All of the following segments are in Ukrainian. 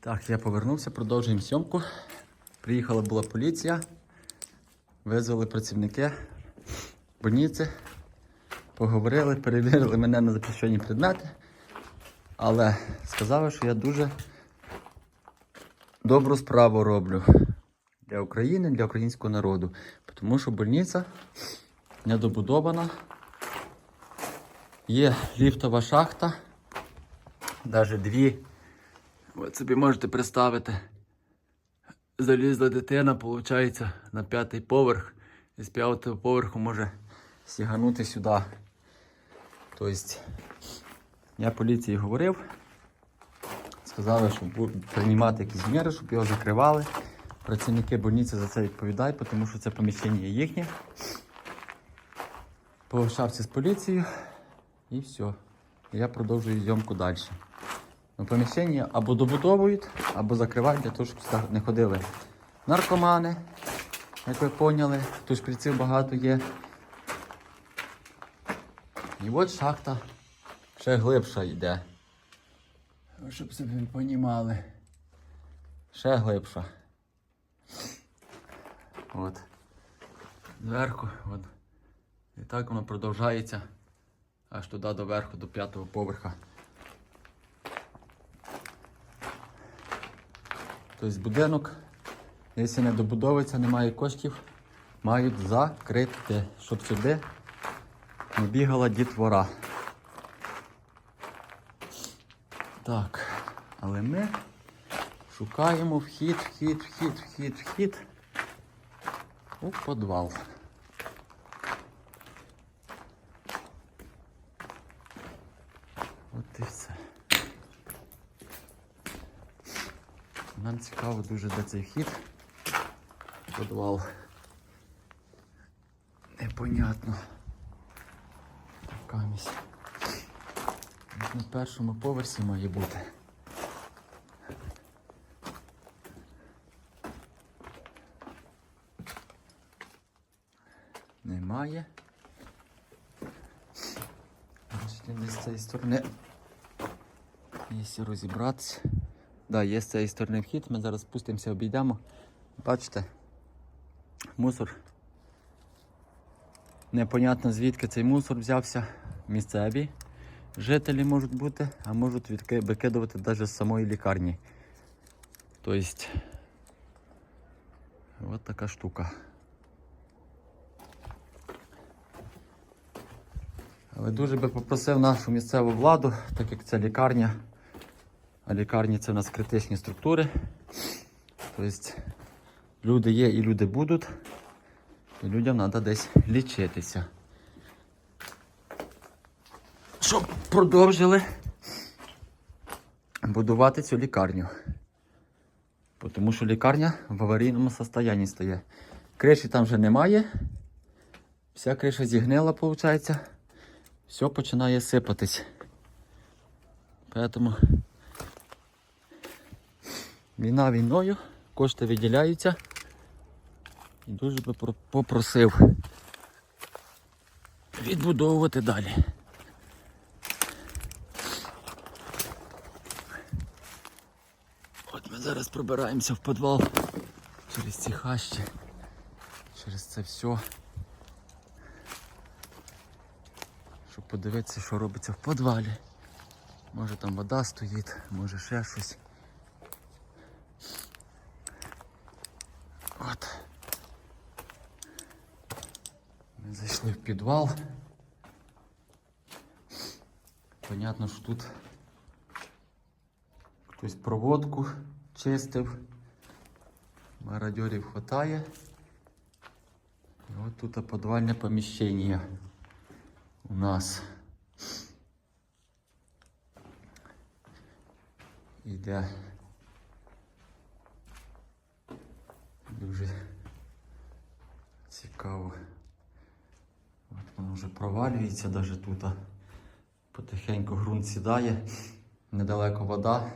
Так, я повернувся, продовжуємо зйомку. Приїхала була поліція, визвали працівники больниці, поговорили, перевірили мене на запрещені предмети, але сказали, що я дуже добру справу роблю для України, для українського народу. Тому що больниця недобудована, є ліфтова шахта, навіть дві. От собі можете представити. Залізла дитина, виходить, на п'ятий поверх. І з п'ятого поверху може сіганути сюди. Тобто, я поліції говорив. Сказали, що приймати якісь міри, щоб його закривали. Працівники больниці за це відповідають, тому що це поміщення їхнє. Пообщався з поліцією і все. Я продовжую зйомку далі. Поміщення або добудовують, або закривають для того, щоб не ходили наркомани, як ви поняли. Тут шприців багато є. І от шахта ще глибша йде. Щоб собі понімали. Ще глибша. От. Зверху. От. І так воно продовжається аж туди до верху, до п'ятого поверха. Тобто будинок, якщо не добудовується, немає коштів, мають закрити, щоб сюди не бігала дітвора. Так, але ми шукаємо вхід, вхід, вхід, вхід, вхід у підвал. От і все. Нам цікаво дуже де цей вхід. Підвал. Непонятно. Така місць. На першому поверсі має бути. Немає. Значить, десь з цієї сторони. Якщо розібратися. Да, є з цієї вхід, ми зараз спустимося, обійдемо. Бачите, мусор. Непонятно звідки цей мусор взявся. Місцеві жителі можуть бути, а можуть викидувати навіть з самої лікарні. Тобто, от така штука. Але дуже би попросив нашу місцеву владу, так як це лікарня. А лікарні це в нас критичні структури. Тобто люди є і люди будуть. І людям треба десь лічитися. Щоб продовжили будувати цю лікарню. Тому що лікарня в аварійному стані стає. Криші там вже немає. Вся криша зігнила, виходить. Все починає сипатись. Поэтому Війна війною, кошти виділяються. І дуже би попросив відбудовувати далі. От ми зараз пробираємося в підвал через ці хащі, через це все. Щоб подивитися, що робиться в підвалі. Може там вода стоїть, може ще щось. Ми зайшли в підвал. Понятно, що тут хтось проводку чистив. Мародерів хватає. І от тут підвальне поміщення у нас. Іде вже провалюється, навіть тут потихеньку Грунт сідає, недалеко вода.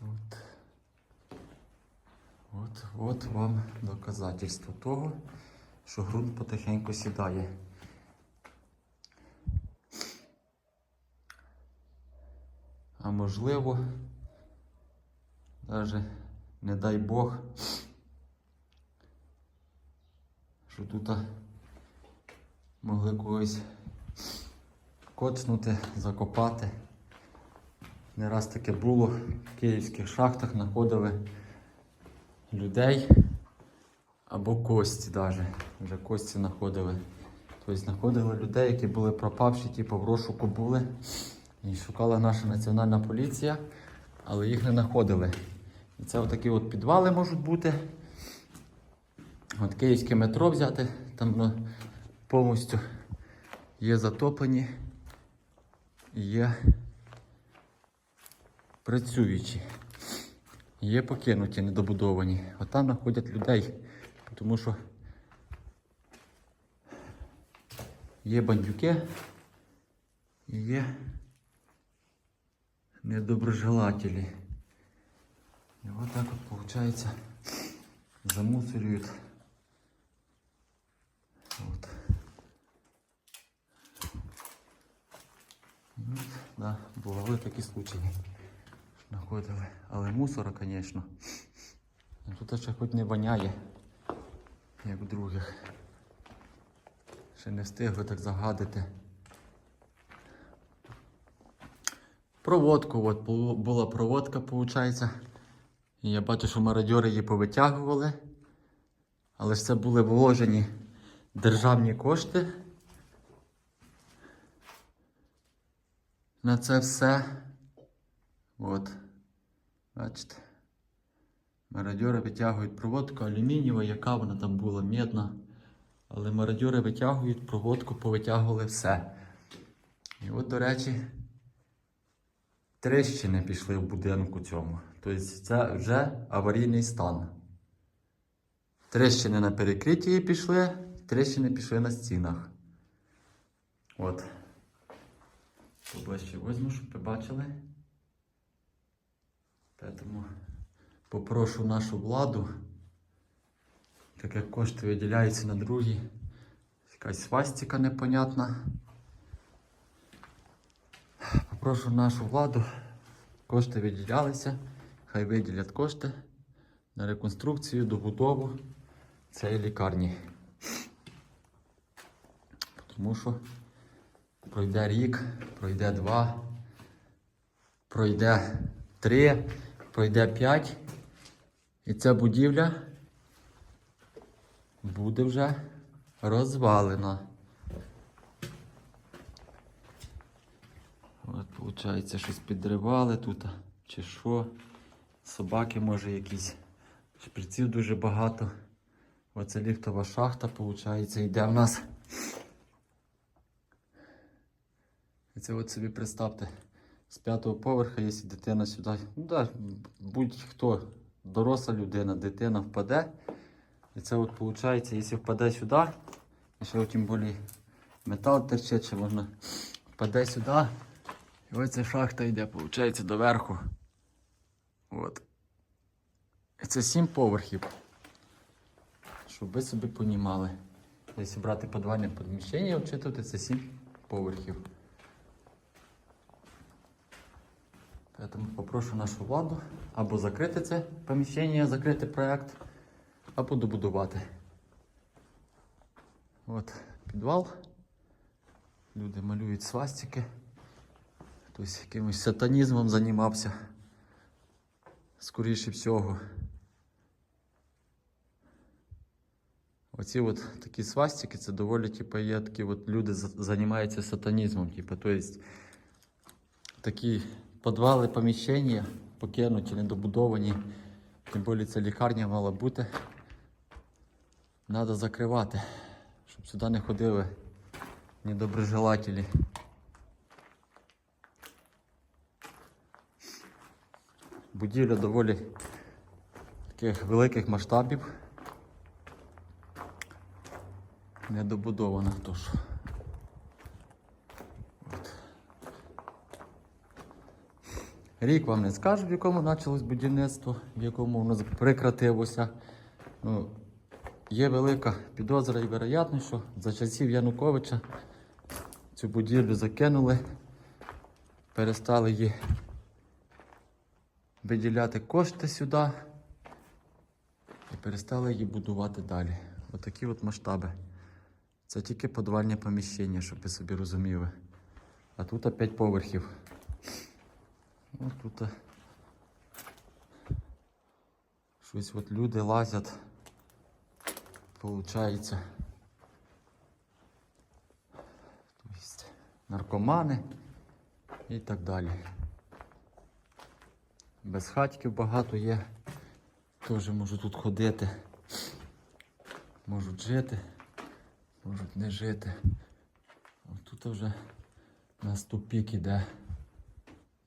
От. От, от вам доказательство того, що ґрунт потихеньку сідає. А можливо, навіть не дай Бог, що тут могли когось коцнути, закопати. Не раз таке було в київських шахтах знаходили людей або кості навіть. Вже кості знаходили. Тобто знаходили людей, які були пропавші, типу в розшуку були. І шукала наша національна поліція, але їх не знаходили. Це отакі от підвали можуть бути. От київське метро взяти, там воно повністю є затоплені є працюючі. Є покинуті, недобудовані. От там знаходять людей, тому що є бандюки і є недоброжелателі. І от так от виходить, замусорюють. От. Ну, да, бували такі случаї. що Але мусора, звісно. Тут ще хоч не воняє, як у других. Ще не встигли так загадити. Проводку, от бу- була проводка, виходить. Я бачу, що мародьори її повитягували. Але ж це були вложені державні кошти. На це все. От. Бачите. Мародьори витягують проводку алюмінієва, яка вона там була, медна. Але мародьори витягують проводку, повитягували все. І от, до речі, тріщини пішли в будинку цьому. Тобто це вже аварійний стан. Тріщини на перекритті пішли, тріщини пішли на стінах. От. Поближче возьму, щоб ви бачили. Тому попрошу нашу владу, так як кошти виділяються на другі, якась свастика непонятна. Попрошу нашу владу, кошти виділялися, хай виділять кошти на реконструкцію, добудову цієї лікарні. Тому що пройде рік, пройде два, пройде три, пройде п'ять, і ця будівля буде вже розвалена. От, виходить, щось підривали тут, чи що. Собаки, може, якісь. Шприців дуже багато. Оце ліфтова шахта, виходить, йде в нас. І це от собі представте, з п'ятого поверха, якщо дитина сюди, ну да, будь-хто, доросла людина, дитина впаде. І це от виходить, якщо впаде сюди, і ще тим більше метал терче, чи можна впаде сюди. І ось ця шахта йде, виходить, доверху. От. Це сім поверхів. Щоб ви собі понімали. Якщо брати подвальне приміщення, обчитувати, це сім поверхів. Тому попрошу нашу владу або закрити це поміщення, закрити проєкт, або добудувати. От підвал. Люди малюють свастики. Хтось якимось сатанізмом займався. Скоріше всього. Оці от такі свастики, це доволі типу, є такі от люди займаються сатанізмом. Типу, тобто такі підвали, поміщення покинуті, недобудовані. Тим більше це лікарня мала бути. Треба закривати, щоб сюди не ходили недоброжелателі. Будівля доволі таких великих масштабів. Недобудована тож. Рік вам не скажу, в якому почалось будівництво, в якому воно прекратилося. Ну, є велика підозра і вероятність, що за часів Януковича цю будівлю закинули, перестали її виділяти кошти сюди і перестали її будувати далі. Отакі от масштаби. Це тільки подвальне поміщення, щоб ви собі розуміли. А тут 5 поверхів. Ось тут щось от люди лазять. Получається. Тобто наркомани і так далі. Безхатьків багато є. Теж можуть тут ходити. Можуть жити, можуть не жити. От тут вже нас тупік іде.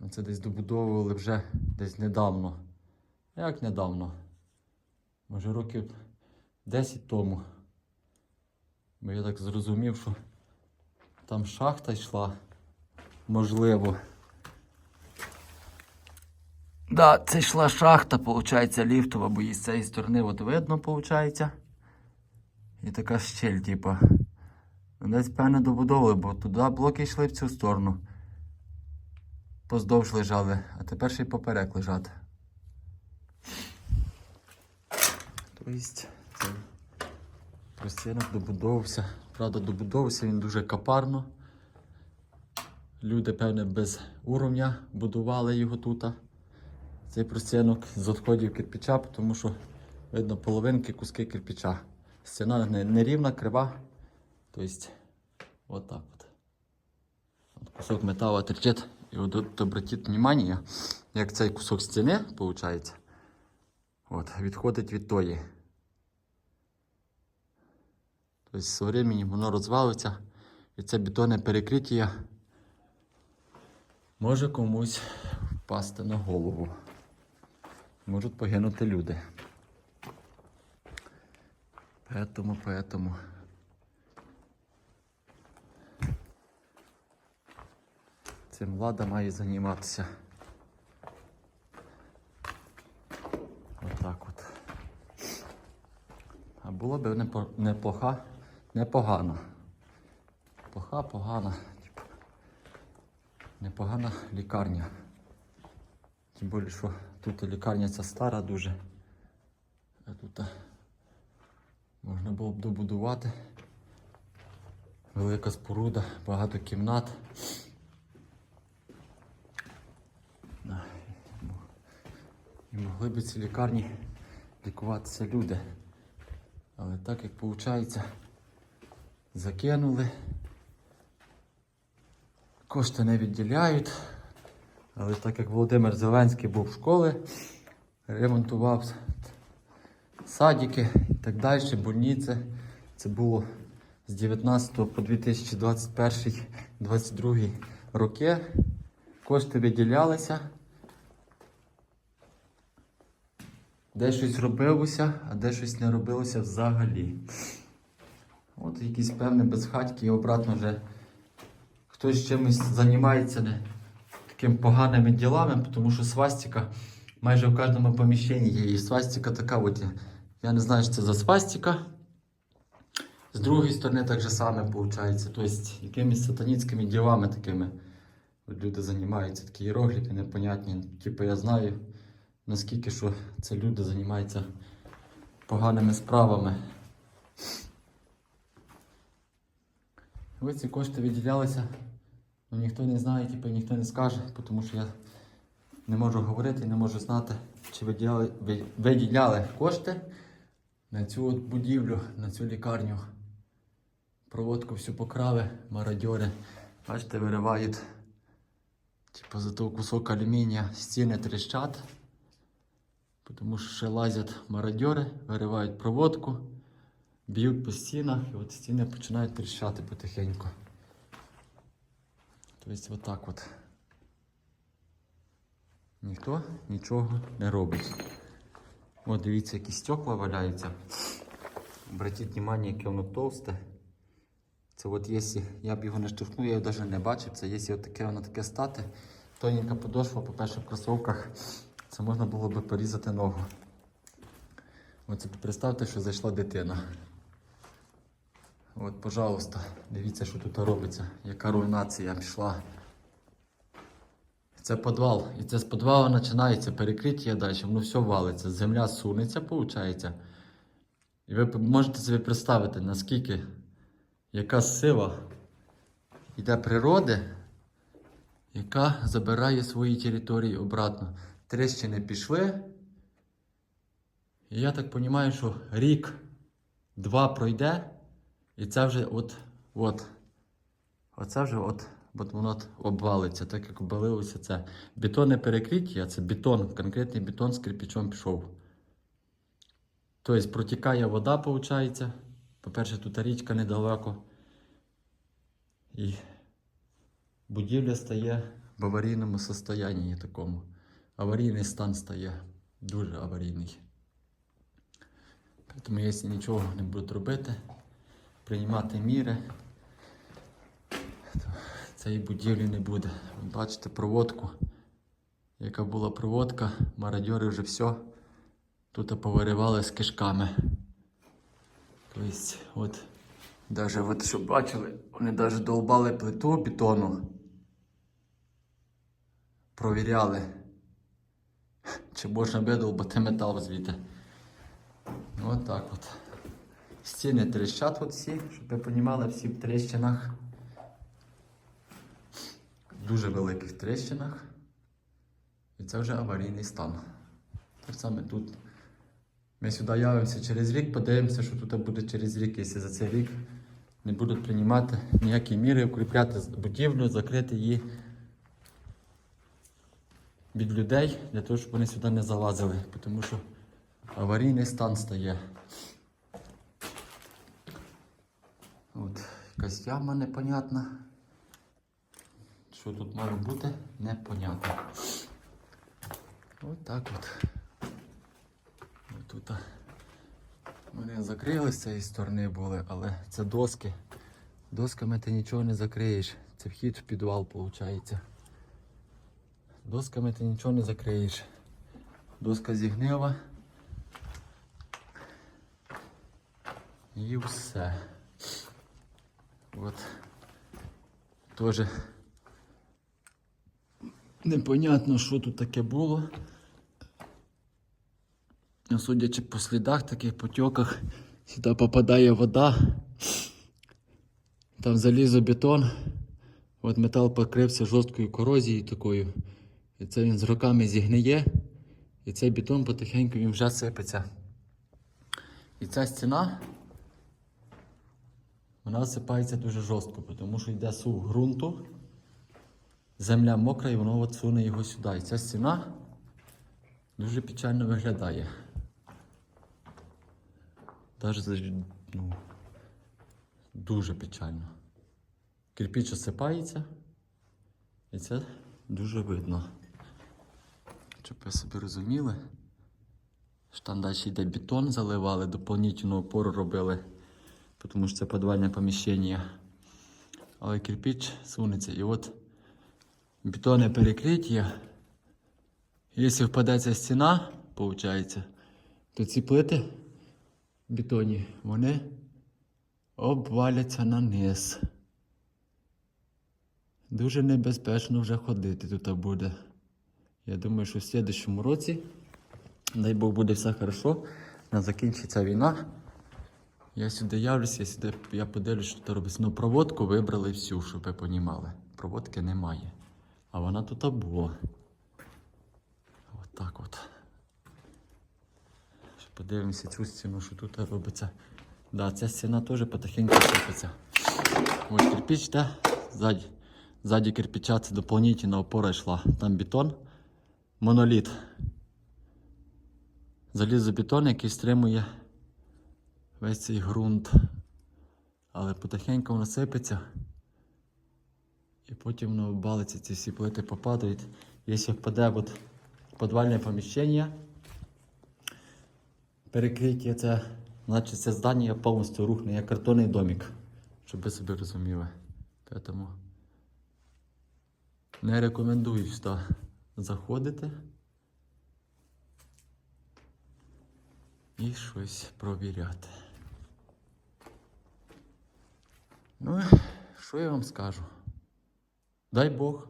Ну, Це десь добудовували вже десь недавно. Як недавно? Може років 10 тому. Бо я так зрозумів, що там шахта йшла. Можливо. Да, це йшла шахта, виходить, ліфтова, бо її з цієї сторони от видно, виходить. І така щель, типа. Десь певно добудовували, бо туди блоки йшли в цю сторону. Поздовж лежали, а тепер ще й поперек лежать. Тобто простінок добудовувався. Правда, добудовувався він дуже капарно. Люди, певне, без уровня будували його тут. Цей простінок з відходів кирпича, тому що видно половинки куски кирпича. Стіна не, не крива. Тобто, от так от. От кусок металу торчить. І от обратіть внимание, як цей кусок стіни, виходить, от, відходить від тої. Тобто з временем воно розвалиться, і це бетонне перекриття може комусь впасти на голову. Можуть погинути люди. Поэтому, поэтому. Цим влада має займатися. Отак от. А було б неплоха, непогано. Плоха, погана. Типу. Непогана лікарня. Тим більше, що тут лікарня ця стара дуже. А тут можна було б добудувати. Велика споруда, багато кімнат. І могли б ці лікарні лікуватися люди. Але так як виходить, закинули. Кошти не відділяють. Але так як Володимир Зеленський був в школі, ремонтував садики і так далі, больниці. Це було з 19 по 2021-2022 роки. Кошти виділялися. Де щось робилося, а де щось не робилося взагалі. От якісь певні безхатьки і обратно вже хтось чимось займається не такими поганими ділами, тому що свастика майже в кожному поміщенні є. І свастика така, от, я- не знаю, що це за свастика. З другої сторони так же саме виходить. Тобто якимись сатанінськими ділами такими. От люди займаються такі іерогліфи непонятні. Типу я знаю, наскільки що це люди займаються поганими справами. Ось ці кошти виділялися, але ніхто не знає, типу, ніхто не скаже, тому що я не можу говорити, не можу знати, чи виділяли, виділяли кошти на цю от будівлю, на цю лікарню. Проводку всю покрали, мародьори. Бачите, виривають типу, за того кусок алюмінія стіни тріщать. Тому що ще лазять мародьори, виривають проводку, б'ють по стінах, і от стіни починають тріщати потихеньку. Тобто отак от. Ніхто нічого не робить. От дивіться, які стекла валяються. Обратіть увагу, яке воно товсте. Це от якщо я б його не штовхнув, я його навіть не бачив. Це якщо таке воно таке стати, тоненька подошва, по-перше, в кросовках, це можна було би порізати ногу. Оце представте, що зайшла дитина. От, пожалуйста, дивіться, що тут робиться, яка руйнація пішла. Це підвал. І це з підвалу починається перекриття далі, воно все валиться. Земля сунеться, виходить. І ви можете собі представити, наскільки яка сила йде природи, яка забирає свої території обратно. Тріщини пішли. І я так розумію, що рік, два пройде, і це вже от, от, оце вже от, от воно от обвалиться, так як обвалилося це. Бетонне перекриття, це бетон, конкретний бетон з кирпичом пішов. Тобто протікає вода, виходить. По-перше, тут річка недалеко. І будівля стає в аварійному стані такому. Аварійний стан стає. Дуже аварійний. Тому якщо нічого не будуть робити, приймати міри, то цієї будівлі не буде. Бачите проводку, яка була проводка, мародьори вже все тут повиривали з кишками. Тобто, от, даже, от, щоб бачили, вони навіть долбали плиту бетону. Провіряли, чи можна видолбати метал звідти. От так от. Стіни тріщать от всі, щоб ви розуміли, всі в тріщинах. Дуже великих тріщинах. І це вже аварійний стан. Так само тут. Ми сюди явимося через рік, подивимося, що тут буде через рік, якщо за цей рік не будуть приймати ніякі міри, укріпляти будівлю, закрити її від людей, для того, щоб вони сюди не залазили, тому що аварійний стан стає. От, якась яма непонятна. Що тут має бути, непонятно. От так от. От вони закрили з цієї сторони були, але це доски. Досками ти нічого не закриєш. Це вхід в підвал, виходить. Досками ти нічого не закриєш. Доска зігнила. І все. От. Тоже непонятно, що тут таке було. Судячи по слідах, таких потьоках, сюди попадає вода. Там залізобетон. От метал покрився жорсткою корозією такою. І це він з роками зігниє. І цей бетон потихеньку він вже сипеться. І ця стіна вона осипається дуже жорстко, тому що йде сув ґрунту, земля мокра і воно от суне його сюди. І ця стіна дуже печально виглядає. Даже, ну, дуже печально. Кирпіч осипається, і це дуже видно. Щоб ви собі розуміли, що там далі йде бетон, заливали, доповнительну опору робили, тому що це підвальне поміщення. Але кирпіч сунеться. І от бетонне перекриття. Якщо впаде ця стіна, виходить, то ці плити бетоні, вони обваляться на низ. Дуже небезпечно вже ходити тут буде. Я думаю, що в слідчому році, дай Бог, буде все хорошо, не закінчиться війна. Я сюди явлюся, я сюди я подивлюсь, що тут робиться. Ну, проводку вибрали всю, щоб ви розуміли. Проводки немає. А вона тут була. От так от. Подивимося цю стіну, що тут робиться. Да, ця стіна теж потихеньку сипеться. Ось кирпич, да? Ззаді. Ззаді кирпича це доповнительна опора йшла. Там бетон, моноліт. Залізобетон, який стримує весь цей ґрунт. Але потихеньку воно сипеться. І потім воно обвалиться, ці всі плити попадають. Якщо впаде от в підвальне поміщення, перекриття це, значить це здання повністю рухне, як картонний домик, щоб ви собі розуміли. Тому не рекомендую сюди заходити і щось провіряти. Ну, що я вам скажу? Дай Бог,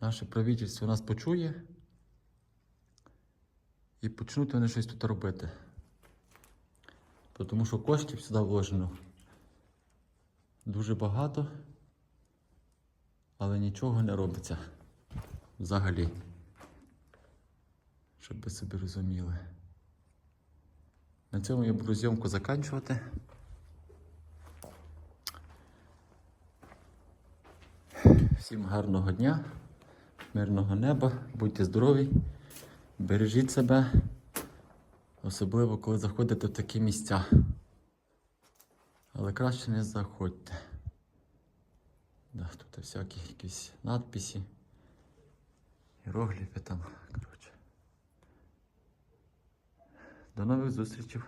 наше правительство нас почує і почнуть вони щось тут робити. Тому що коштів сюди вложено дуже багато, але нічого не робиться взагалі. Щоб ви собі розуміли. На цьому я буду зйомку закінчувати. Всім гарного дня, мирного неба, будьте здорові, бережіть себе, особливо коли заходите в такі місця. Але краще не заходьте. Да, тут всякі якісь надписи, іерогліфи там. Коротше. До нових зустрічей.